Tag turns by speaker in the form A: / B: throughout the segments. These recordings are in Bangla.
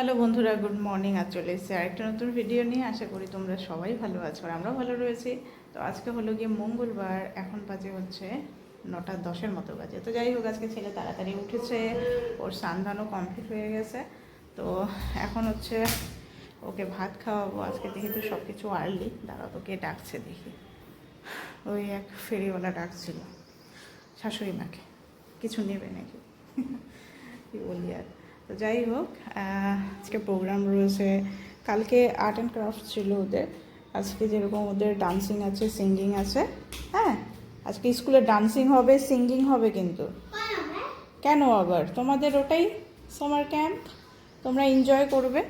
A: হ্যালো বন্ধুরা গুড মর্নিং আজ চলে এসেছি আরেকটা নতুন ভিডিও নিয়ে। আশা করি তোমরা সবাই ভালো আছো আর আমরা ভালো রয়েছি। তো আজকে হলো গিয়ে মঙ্গলবার, এখন বাজে হচ্ছে নটা দশের মতো বাজে। তো যাই হোক, আজকে ছেলে তাড়াতাড়ি উঠেছে, ওর সান্ধানও কমপ্লিট হয়ে গেছে। তো এখন হচ্ছে ওকে ভাত খাওয়াবো। আজকে দেখি তো সব কিছু আর্লি দাঁড়া তোকে ডাকছে দেখি। ওই এক ফেরিওয়ালা ডাকছিল, শাশুড়ি মাকে। কিছু নেবে নাকি? কি বলি আর। তো যাই হোক আজকে প্রোগ্রাম রয়েছে। কালকে আর্ট অ্যান্ড ক্রাফট ছিল ওদের। আজকে যেরকম ওদের ডান্সিং আছে সিঙ্গিং আছে হ্যাঁ? আজকে স্কুলে ডান্সিং হবে সিঙ্গিং হবে কিন্তু। কেন আবার? তোমাদের ওটাই সামার ক্যাম্প তোমরা এনজয় করবে।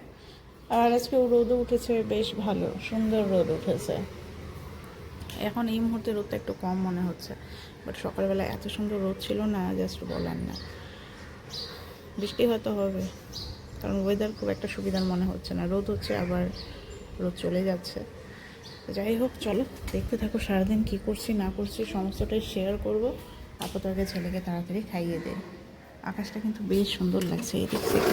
A: আর আজকে রোদও উঠেছে, বেশ ভালো। সুন্দর রোদ উঠেছে। এখন এই মুহূর্তে রোদটা একটু কম মনে হচ্ছে। বাট সকালবেলা এত সুন্দর রোদ ছিল না জাস্ট বলার না। বৃষ্টি হয়তো হবে। কারণ ওয়েদার খুব একটা সুবিধার মনে হচ্ছে না। রোদ হচ্ছে, আবার রোদ চলে যাচ্ছে। যাই হোক, চলো, দেখতে থাকো সারাদিন কী করছি, না করছি, সমস্তটাই শেয়ার করব। আপাতত আগে ছেলেকে তাড়াতাড়ি খাইয়ে দেয় আকাশটা কিন্তু বেশ সুন্দর লাগছে এই দিক থেকে।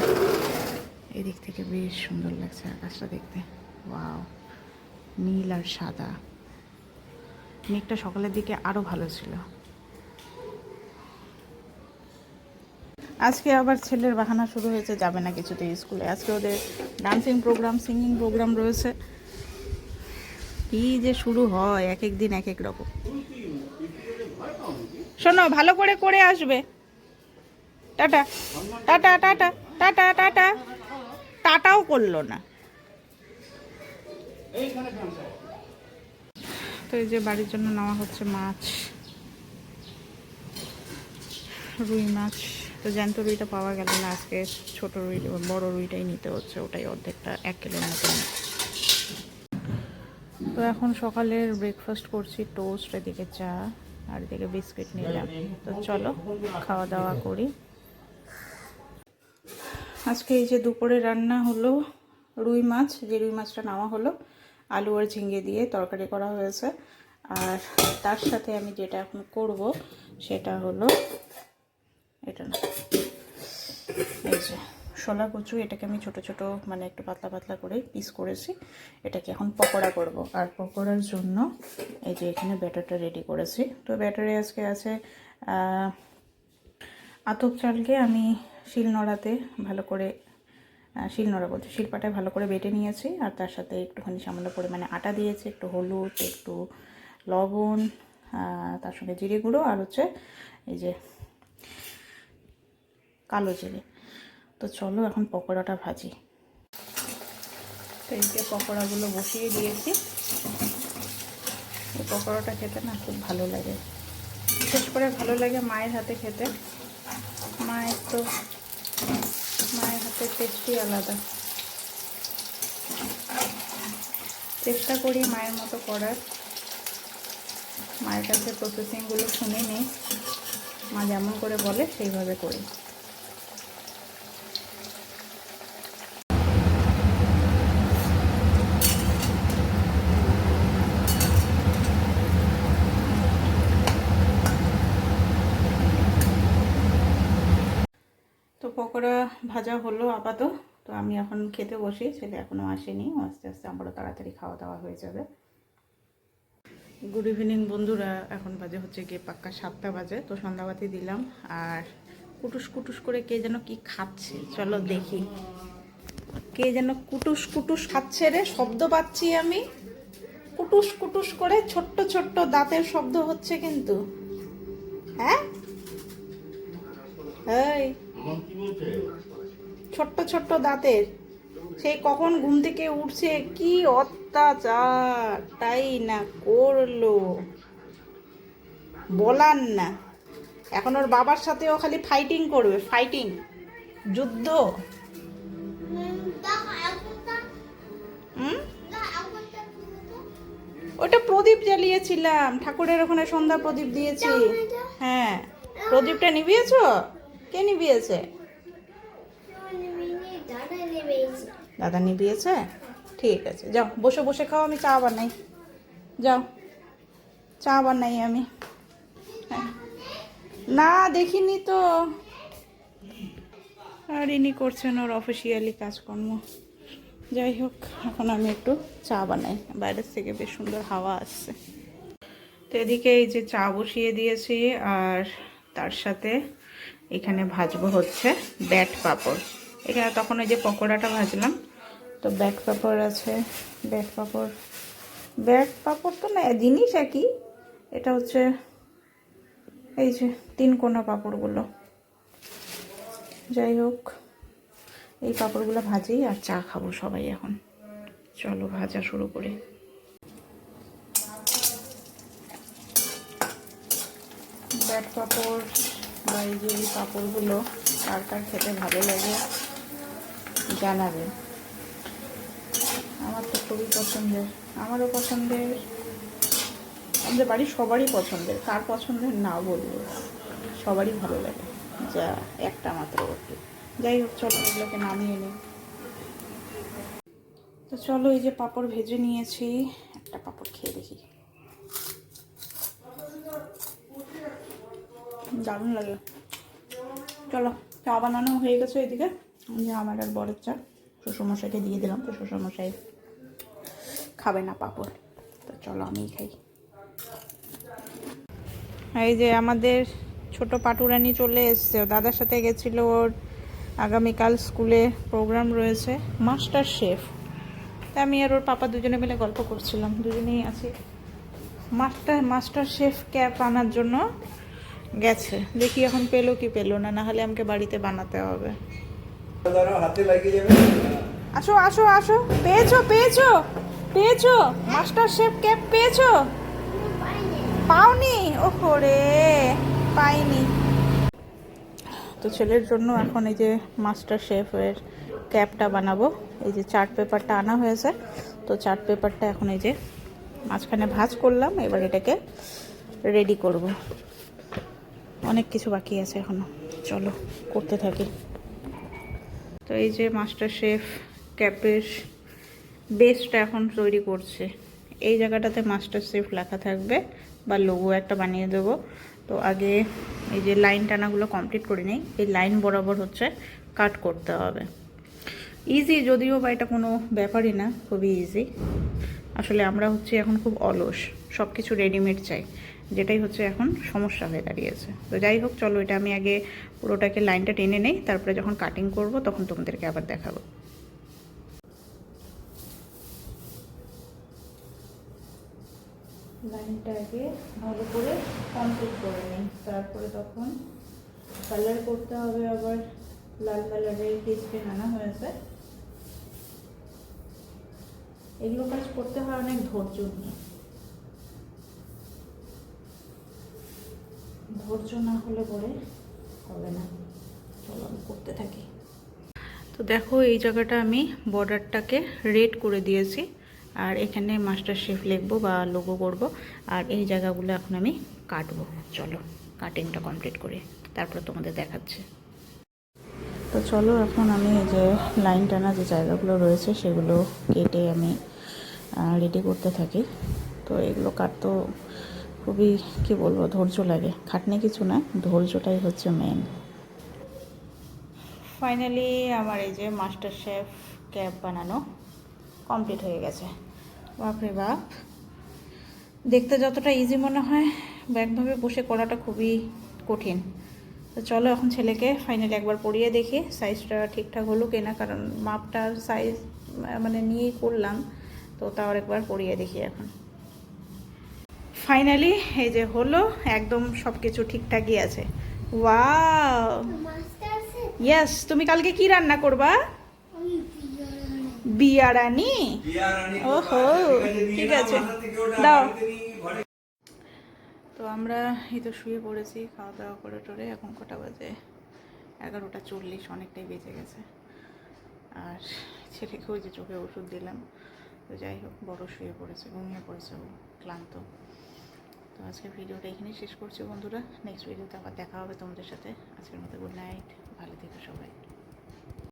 A: এই দিক থেকে বেশ সুন্দর লাগছে আকাশটা দেখতে। ওয়াও নীল আর সাদা। মেঘটা সকালের দিকে আরও ভালো ছিল। আজকে আবার ছেলের বাহানা শুরু হয়েছে, যাবে না কিছুতে স্কুলে। আজকে ওদের ডান্সিং প্রোগ্রাম সিঙ্গিং প্রোগ্রাম রয়েছে। কি যে শুরু হয়, এক এক দিন, এক এক রকম। শোনো, ভালো করে করে আসবে। Tata tata tata tata tata. টাটাও করল না। তো এই যে বাড়ির জন্য নেওয়া হচ্ছে মাছ। রুই মাছ। তো জ্যান্ত রুইটা পাওয়া গেল না, আজকে ছোট রুই, বড় রুইটাই নিতে হচ্ছে, ওটাই অর্ধেকটা, এক কিলোর মতো তো এখন সকালের ব্রেকফাস্ট করছি টোস্ট এদিকে চা, আর এদিকে বিস্কিট নিলাম। তো চলো, খাওয়া দাওয়া করি। আজকে এই যে দুপুরে রান্না হলো রুই মাছ, যে রুই মাছটা নেওয়া হলো, আলু আর ঝিঙে দিয়ে তরকারি করা হয়েছে। আর তার সাথে আমি যেটা এখন করব, সেটা হলো এটা না এই যে শোলা কচু, এটাকে আমি ছোট ছোট মানে একটু পাতলা পাতলা করে পিস করেছি। এটাকে এখন পকোড়া করব। আর পকোড়ার জন্য এই যে এখানে ব্যাটারটা রেডি করেছি। তো ব্যাটারে আজকে আছে আতপ চালকে আমি শিলনোড়াতে ভালো করে শিলনোড়া বলছি, শিলপাটায় ভালো করে বেটে নিয়েছি। আর তার সাথে একটুখানি সামান্য পরিমাণে আটা দিয়েছি, একটু হলুদ, একটু লবণ তার সঙ্গে জিরে গুঁড়ো, আর হচ্ছে এই যে কালো জিরে। তো চলো এখন পকোড়াটা ভাজি। তো এই যে পকোড়াগুলো বসিয়ে দিয়েছি। এই পকোড়াটা খেতে না খুব ভালো লাগে। বিশেষ করে ভালো লাগে মায়ের হাতে খেতে। মায়ের তো মায়ের হাতের টেস্টই আলাদা। চেষ্টা করি মায়ের মতো করার। মায়ের কাছে প্রসেসিংগুলো শুনে নিই। মা যেমন করে বলে সেইভাবে করি তো পকোড়া ভাজা হলো আপাতত। তো আমি এখন খেতে বসি, ছেলে এখনও আসেনি। আস্তে আস্তে আমারও তাড়াতাড়ি খাওয়া দাওয়া হয়ে যাবে। গুড ইভিনিং বন্ধুরা, এখন বাজে হচ্ছে গিয়ে পাক্কা সাতটা বাজে। তো সন্ধ্যাবাতি দিলাম, আর কুটুস কুটুস করে কে যেন কি খাচ্ছে, চলো দেখি। কে যেন কুটুস কুটুস খাচ্ছে রে, শব্দ পাচ্ছি আমি। কুটুস কুটুস করে ছোট্ট ছোট্ট দাঁতের শব্দ হচ্ছে কিন্তু। হ্যাঁ? এই। ছোট্ট ছোট্ট দাঁতের। সেই কখন ঘুম থেকে উঠছে? কি অত্যাচার? তাই না করল? বলার না। এখন ওর বাবার সাথেও খালি ফাইটিং করবে ফাইটিং যুদ্ধ। ওটা প্রদীপ জ্বালিয়েছিলাম। ঠাকুরের ওখানে সন্ধ্যা প্রদীপ দিয়েছি। হ্যাঁ। প্রদীপটা নিভিয়েছো? কে নিভিয়েছে? দাদা নিভিয়েছে? ঠিক আছে, যাও, বসে বসে খাও, আমি চা বানাই। যাও, চা বানাই আমি। হ্যাঁ। না, দেখিনি তো। আর ইনি করছেন ওর অফিসিয়ালি কাজকর্ম। যাই হোক, এখন আমি একটু চা বানাই। বাইরের থেকে বেশ সুন্দর হাওয়া আসছে। তো এদিকে এই যে চা বসিয়ে দিয়েছি, আর তার সাথে এখানে ভাজবো হচ্ছে ব্যাট পাঁপড়। এখানে তখন ওই যে পকোড়াটা ভাজলাম। তো ব্যাট পাঁপড় আছে ব্যাট পাঁপড়। ব্যাট পাঁপড় তো না, জিনিস একই। এটা হচ্ছে এই যে তিন কোনা পাঁপড়গুলো। যাই হোক, এই পাঁপড়গুলো ভাজি আর চা খাব সবাই এখন। চলো ভাজা শুরু করে। ব্যাট পাঁপড় বা এই যে এই পাঁপড়গুলো কার কার খেতে ভালো লাগে? জানাবে। আমার তো খুবই পছন্দের। আমারও পছন্দের। আমাদের বাড়ির সবারই পছন্দের। কার পছন্দের না বলব। সবারই ভালো লাগে। যা, একটা মাত্র একটু যাই হোক, চলো এগুলোকে নামিয়ে নিই। তো চলো এই যে পাঁপড় ভেজে নিয়েছি। একটা পাঁপড় খেয়ে দেখি। দারুণ লাগে। চলো, চা বানানো হয়ে গেছে এদিকে। আমার আর বরের চা। শ্বশুরমশাইকে দিয়ে দিলাম, তো শ্বশুরমশাই খাবে না পাপড়। তো চলো আমি খাই। এই যে আমাদের ছোট পাটুরানি চলে এসছে। দাদার সাথে গেছিল ওর আগামীকাল স্কুলে প্রোগ্রাম রয়েছে, মাস্টার শেফ। তা আমি আর ওর পাপা দুজনে মিলে গল্প করছিলাম। দুজনেই আছি। মাস্টার মাস্টার শেফ ক্যাপ আনার জন্য গেছে। দেখি এখন পেল কি পেল না, নাহলে আমাকে বাড়িতে বানাতে হবে
B: দাঁড়াও, হাতে লাগিয়ে যাবে
A: আসো আসো আসো। পেয়েছ পেয়েছ পেয়েছ। মাস্টার শেফ ক্যাপ পেয়েছ। পাওনি? ওহো রে পাইনি। তো ছেলের জন্য এখন এই যে মাস্টার শেফের ক্যাপটা বানাবো। এই যে চার্ট পেপারটা আনা হয়েছে। তো চার্ট পেপারটা এখন এই যে মাঝখানে ভাজ করলাম। এবার এটাকে রেডি করব। অনেক কিছু বাকি আছে এখনও। চলো, করতে থাকি। তো এই যে মাস্টার শেফ ক্যাপের বেসটা এখন তৈরি করছে। এই জায়গাটাতে মাস্টার শেফ লেখা থাকবে বা লোগো একটা বানিয়ে দেবো। তো আগে এই যে লাইন টানাগুলো কমপ্লিট করে নিই এই লাইন বরাবর হচ্ছে কাট করতে হবে। ইজি যদিও বা এটা কোনো ব্যাপারই না, খুবই ইজি আসলে আমরা হচ্ছে এখন খুব অলস। সব কিছু রেডিমেড চাই। যেটাই হচ্ছে এখন সমস্যা হয়ে দাঁড়িয়েছে। তো যাই হোক, চলো এটা আমি আগে পুরোটাকে লাইনটা টেনে নেই, তারপরে যখন কাটিং করব তখন তোমাদেরকে আবার দেখাবো। লাইনটাকে ভালো করে কমপ্লিট করে নিই। তারপরে তখন কালার করতে হবে আবার, লাল কালারের পিসপেন আনা হয়েছে। এগুলো কাজ করতে হয় অনেক ধৈর্য নিয়ে। ধৈর্য না হলে পরে হবে না। চলো, আমি করতে থাকি। তো দেখো, এই জায়গাটা আমি বর্ডারটাকে রেড করে দিয়েছি। আর এখানে মাস্টার শেফ লিখব বা লোগো করব। আর এই জায়গাগুলো এখন আমি কাটবো। চলো, কাটিংটা কমপ্লিট করে। তারপর তোমাদের দেখাচ্ছি। তো চলো, এখন আমি যে লাইন টানা যে জায়গাগুলো রয়েছে, সেগুলো কেটে আমি রেডি করতে থাকি। তো এগুলো কাটতো খুবই, কি বলব, ধৈর্য লাগে। খাটনি কিছু না, ধৈর্যটাই হচ্ছে মেন ফাইনালি আমার এই যে মাস্টার শেফ ক্যাব বানানো কমপ্লিট হয়ে গেছে। বাপরে বাপ। দেখতে যতটা ইজি মনে হয় ব্যাগভাবে বসে করাটা খুবই কঠিন। তো চলো এখন ছেলেকে ফাইনালি একবার পরিয়ে দেখি সাইজটা ঠিকঠাক হলো কিনা, কারণ মাপটার সাইজ মানে নিয়েই করলাম। তো তাও একবার পরিয়ে দেখি এখন। ফাইনালি এই যে হলো একদম সব কিছু ঠিকঠাকই আছে। ওয়াও ইয়েস তুমি কালকে কি রান্না করবা? বিয়ারানি। ওহো, ঠিক আছে। দাও। তো আমরা এই তো শুয়ে পড়েছি খাওয়া দাওয়া করে টোরে এখন কটা বাজে? এগারোটা চল্লিশ অনেকটাই বেজে গেছে। আর ছেলেকে ওই যে চোখে ওষুধ দিলাম। তো যাই হোক বড় শুয়ে পড়েছে ঘুমিয়ে পড়েছে ও ক্লান্ত। তো আজকের ভিডিওটা এখানেই শেষ করছি বন্ধুরা। নেক্সট ভিডিওতে আবার দেখা হবে তোমাদের সাথে। আজকের মতো গুড নাইট ভালো থেকো সবাই।